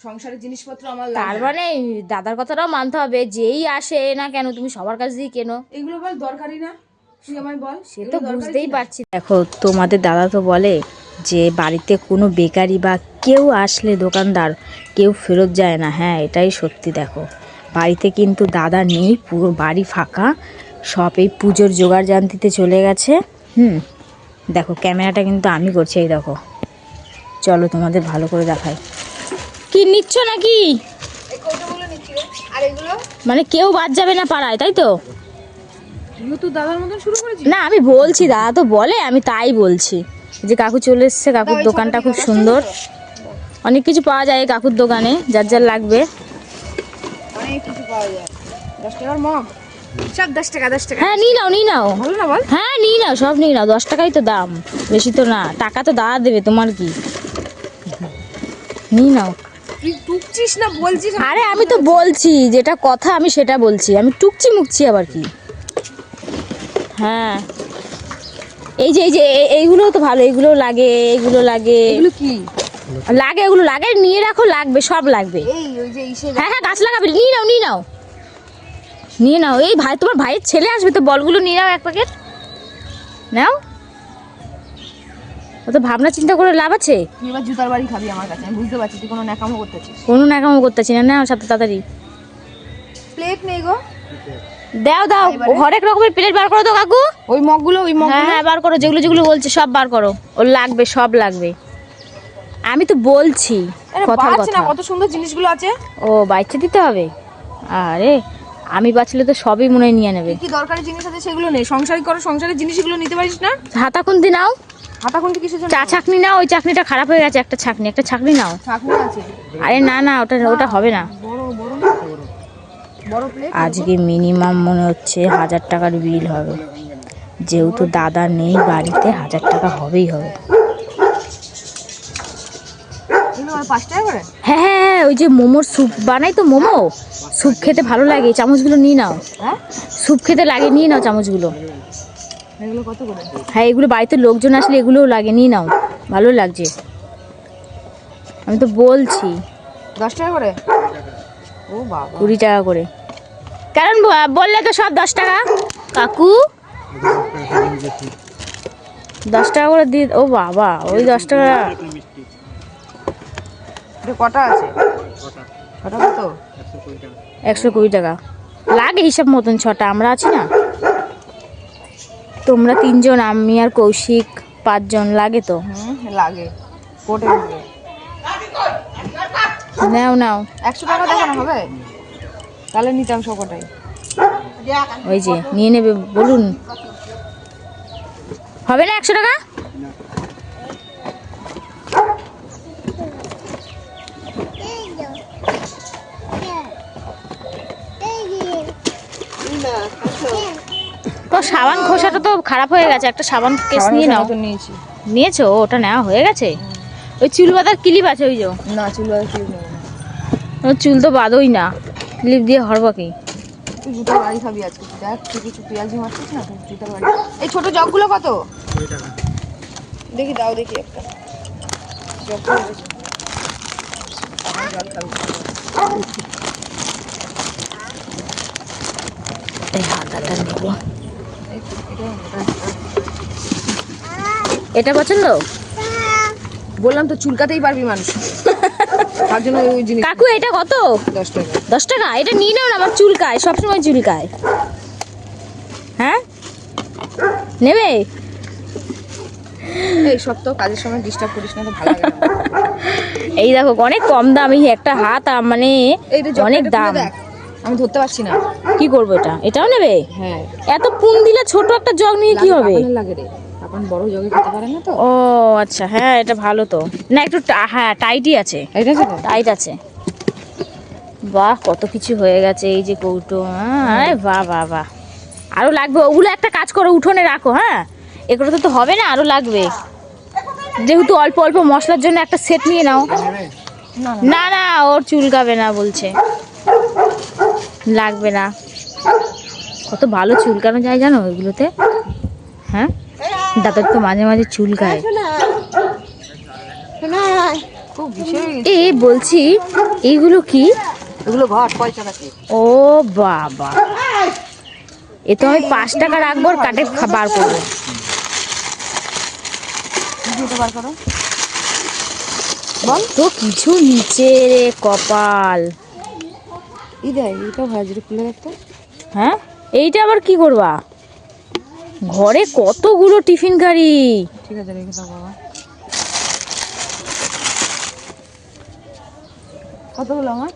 সংসারের জিনিসপত্র আমার তার মানে দাদার কথাটাও মানতে হবে যেই আসে না কেন তুমি সবার কাছ দিয়ে কেনো। এগুলো বল দরকারি না। তুই আমায় বল সে তো বুঝতেই পারছি। দেখো তোমাদের দাদা তো বলে যে বাড়িতে কোনো বেকারি বা কেউ আসলে দোকানদার কেউ ফেরত যায় না। হ্যাঁ এটাই সত্যি দেখো। বাড়িতে কিন্তু দাদা নেই পুরো বাড়ি ফাঁকা। সব এই পুজোর জোগাড় জানতিতে চলে গেছে। হুম দেখো ক্যামেরাটা কিন্তু আমি করছি এই দেখো। চলো তোমাদের ভালো করে দেখাই। কি নিচ্ছ নাকি? এই কৌটোগুলো নিচ্ছি রে। আর এগুলো? মানে কেউ বাদ যাবে না পাড়ায় তাই তো? না আমি বলছি দাদা তো বলে আমি তাই বলছি। যে কাকু চলে এসছে কাকুর দোকানটা খুব সুন্দর। অনেক কিছু পাওয়া যায় কাকুর দোকানে যার যার লাগবে। অনেক কিছু পাওয়া যায়। দশ টাকার মগ। সব দশ টাকা দশ টাকা। হ্যাঁ নিয়ে নাও নিয়ে নাও। ভালো না বল। হ্যাঁ নিয়ে নাও সব নিয়ে নাও। দশ টাকাই তো দাম। বেশি তো না। টাকা তো দাদা দেবে তোমার কি? নিয়ে নাও। তুই টুকছিস না বলছিস আরে আমি তো বলছি যেটা কথা আমি সেটা বলছি। আমি টুকছি মুকছি আবার কি? হ্যাঁ। এই যে এই যে এইগুলো তো ভালো এইগুলো লাগে এইগুলো লাগে। এগুলো কি? লাগে এগুলো লাগে নিয়ে রাখো লাগবে সব লাগবে। হ্যাঁ হ্যাঁ গাছ লাগাবে নিয়ে নাও নিয়ে নাও। নিয়ে নাও এই ভাই তোমার ভাইয়ের ছেলে আসবে তো বলগুলো নিয়ে নাও এক প্যাকেট। নাও। অত ভাবনা চিন্তা করে লাভ আছে? তুই এবার জুতার বাড়ি খাবি আমার কাছে আমি বুঝতে পারছি তুই কোনো ন্যাকামো করতেছিস কোনো নাকামো করতেছি না নাও সাথে তাড়াতাড়ি। প্লেট নেই গো। দাও দাও হরেক রকমের প্লেট বার করো তো কাকু। ওই মগগুলো ওই মগ হ্যাঁ হ্যাঁ বার করো যেগুলো যেগুলো বলছে সব বার করো। ওর লাগবে সব লাগবে। আমি তো বলছি না কথা। কত সুন্দর জিনিসগুলো আছে। ও বাচ্চা দিতে হবে। আরে আমি বাঁচলে তো সবই মনে নিয়ে নেবে। কি দরকারি জিনিস আছে? সেগুলো নেই। সংসারী করো সংসারের জিনিসগুলো নিতে পারিস না? হাতা খুন্তি নাও। হাতা খুন্তি কিসের জন্য? চা ছাকনি নাও ওই চাকনিটা খারাপ হয়ে গেছে একটা ছাকনি একটা ছাকনি নাও। ছাকনি আছে। আরে না না ওটা ওটা হবে না। বড় বড় না? আজকে মিনিমাম মনে হচ্ছে হাজার টাকার বিল হবে। যেহেতু দাদা নেই বাড়িতে হাজার টাকা হবেই হবে। পাঁচ টাকা করে হ্যাঁ হ্যাঁ হ্যাঁ ওই যে মোমোর স্যুপ বানাই তো মোমো। স্যুপ খেতে ভালো লাগে চামচগুলো নিয়ে নাও। হ্যাঁ? স্যুপ খেতে লাগে নিয়ে নাও চামচগুলো। এগুলো কত করে? হ্যাঁ এগুলো বাড়িতে লোকজন আসলে এগুলোও লাগে নিয়ে নাও ভালো লাগছে। আমি তো বলছি দশ টাকা করে? ও বাবা। কুড়ি টাকা করে। কারণ বললে তো সব দশ টাকা। কাকু? দশ টাকা করে দিয়ে ও বাবা ওই দশ টাকা। এটা কটা আছে? কটা? কত? একশো কুড়ি টাকা। লাগে হিসাব মতন ছটা আমরা আছি না। তোমরা তিনজন আমি আর কৌশিক পাঁচজন লাগে তো? লাগে। কোটে নাও নাও। একশো টাকা দেখানো হবে? তাহলে নিতাম সবকটাই ওই যে নিয়ে নেবে বলুন। হবে না একশো টাকা? তো সাবান খোসাটা তো খারাপ হয়ে গেছে। একটা সাবান কেস নিয়ে নাও। নিয়েছি। নিয়েছো? ওটা নেওয়া হয়ে গেছে? ওই চুল বাঁধার ক্লিপ আছে ওই যে। না চুল আর চুল নেই চুল তো বাঁধোই না। ক্লিপ দিয়ে হরবা কি? তুই বাড়ি খাবি আজকে। দেখ তুই কিছু পেঁয়াজি মারছিস না? তুই বাড়ি এই ছোট জগগুলো কত? দেখি দাও দেখি একটা দেখি। জল খাবি। এই হাতাটা নেব। এটা- পছন্দ? বললাম তো চুলকাতেই পারবি মানুষ। তার জন্য ওই জিনিস কাকু এটা কত? দশ টাকা। দশ টাকা? এটা নিয়ে নাও না আমার চুলকায় সবসময় চুলকায়। হ্যাঁ? নেবে? এই সব তো কাজের সময় ডিস্টার্ব করিস না তো ভালো লাগে এই দেখো অনেক কম দাম এই একটা হাত মানে অনেক দাম। আমি ধরতে পারছি না। কি করব এটা? এটাও নেবে? হ্যাঁ। এত পুন দিলে ছোট একটা জগ নিয়ে কি হবে? লাগে রে। পাপান বড় জগে খেতে পারে না তো। ও আচ্ছা হ্যাঁ এটা ভালো তো। না একটু হ্যাঁ টাইটই আছে। এটা আছে টাইট আছে। বাহ কত কিছু হয়ে গেছে এই যে কৌটো। হ্যাঁ। বাহ বাহ বাহ। আরও লাগবে। ওগুলো একটা কাজ করো উঠোনে রাখো হ্যাঁ? এগুলো তো তো হবে না আরও লাগবে। যেহেতু অল্প অল্প মশলার জন্য একটা সেট নিয়ে নাও। না না না ওর চুলকাবে না বলছে। লাগবে না। কত ভালো চুলকানো যায় জানো ওইগুলোতে হ্যাঁ? দাদার তো মাঝে মাঝে চুলকায়। এ বলছি এইগুলো কি? এগুলো ঘট পয়সা ও বাবা। এ তো আমি পাঁচ টাকা রাখব আর কাটে করব। বার করো। বল তো কিছু নিচে রে কপাল। এই দেখ এটা ভাজরে খুলে রাখতো হ্যাঁ? এইটা আবার কি করবা? ঘরে কতগুলো টিফিন গাড়ি? ঠিক আছে রেখে দাও বাবা। কতগুলো আমার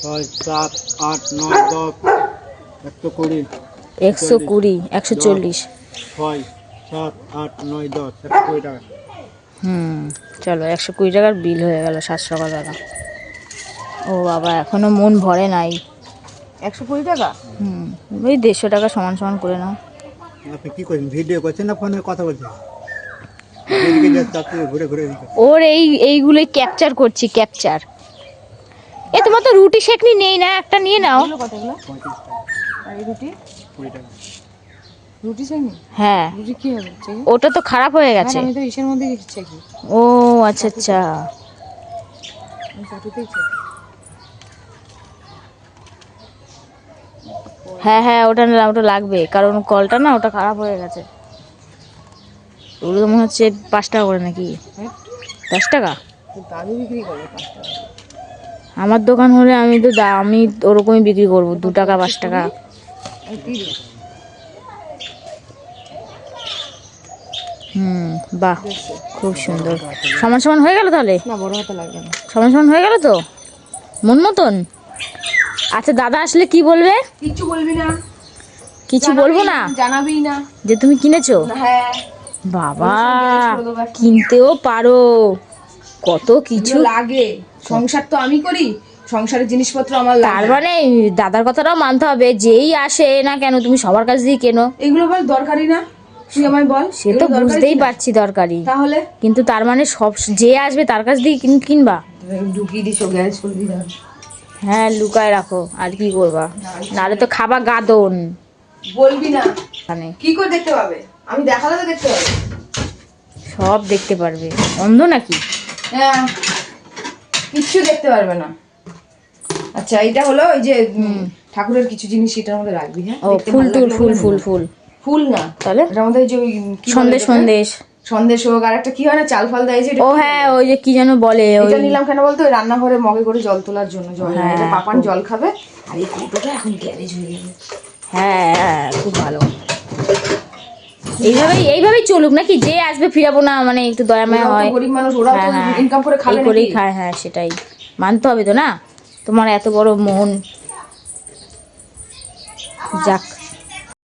ছয় সাত আট নয় দশ একশো কুড়ি একশো কুড়ি একশো চল্লিশ। ছয় সাত আট নয় দশ একশো কুড়ি টাকা। হুম চলো একশো কুড়ি টাকার বিল হয়ে গেল সাতশো টাকা ও বাবা এখনও মন ভরে নাই। একশো কুড়ি টাকা? হুম ওই দেড়শো টাকা সমান সমান করে নাও। আপনি কি করছেন ভিডিও করছেন না ফোনে কথা বলছেন। ওর এই এইগুলোই ক্যাপচার করছি ক্যাপচার এ তোমার তো রুটি শেকনি নেই না একটা নিয়ে নাও। কতগুলো? পঁয়ত্রিশ টাকা। আর এই রুটি? কুড়ি টাকা। রুটি চাইনি? হ্যাঁ। রুটি কি হবে? ওটা তো খারাপ হয়ে গেছে। আমি তো ইসের মধ্যে চাই ও আচ্ছা আচ্ছা। হ্যাঁ হ্যাঁ ওটা না ওটা লাগবে। কারণ কলটা না ওটা খারাপ হয়ে গেছে। ওগুলো তো মনে হচ্ছে পাঁচ টাকা করে নাকি? হ্যাঁ। দশ টাকা? দাদু বিক্রি করবে পাঁচ টাকা। আমার দোকান হলে আমি তো আমি ওরকমই বিক্রি করব। দু টাকা পাঁচ টাকা আর তিরিশ হুম বাহ খুব সুন্দর। সমান সমান হয়ে গেল তাহলে? না বড় হাতে লাগবে না। সমান সমান হয়ে গেল তো? মন মতন? আচ্ছা দাদা আসলে কি বলবে? কিচ্ছু বলবি না। কিছু বলব না? জানাবি না। যে তুমি কিনেছো? হ্যাঁ। বাবা। কিনতেও পারো। কত কিছু। কিছু লাগে। সংসার তো আমি করি। সংসারের জিনিসপত্র আমার তার মানে দাদার কথাটাও মানতে হবে। যেই আসে না কেন তুমি সবার কাছ দিয়ে কেনো। এগুলো বল দরকারি না। তুই আমায় বল সে তো বুঝতেই পারছি দরকারি তাহলে? কিন্তু তার মানে সব যে আসবে তার কাছ দিয়ে কিন- কিনবা। ঢুকিয়ে করে দিই হ্যাঁ লুকায় রাখো আর কি করবা? নাহলে তো খাবা গাদন। বলবি না। মানে কি করে দেখতে পাবে? আমি দেখালে তো দেখতে পাবে। সব দেখতে পারবে। অন্ধ নাকি? হ্যাঁ কিচ্ছু দেখতে পারবে না। আচ্ছা এটা হলো ওই যে ঠাকুরের কিছু জিনিস এটার মধ্যে রাখবি হ্যাঁ? ও ফুল টুল ফুল ফুল ফুল। ফুল না। তাহলে? আমাদের যে ওই সন্দেশ সন্দেশ। সন্দেশ হোক আর একটা কি হয় না চাল ফাল দেয় যে ও হ্যাঁ ওই যে কি যেন বলে এটা নিলাম কেন বলতো? ওই রান্নাঘরে মগে করে জল তোলার জন্য জল হ্যাঁ, এটা পাপান জল খাবে আর এই কৌটোটা এখন গ্যারেজ হয়ে যাবে হ্যাঁ হ্যাঁ খুব ভালো। এইভাবেই এইভাবেই চলুক নাকি? যে আসবে ফিরাবো না মানে একটু দয়াময় ওরাও হয়। গরিব মানুষ হ্যাঁ তো হ্যাঁ ইনকাম করে খাবে করেই খায় হ্যাঁ সেটাই। মানতে হবে তো না? তোমার এত বড় মন। যাক।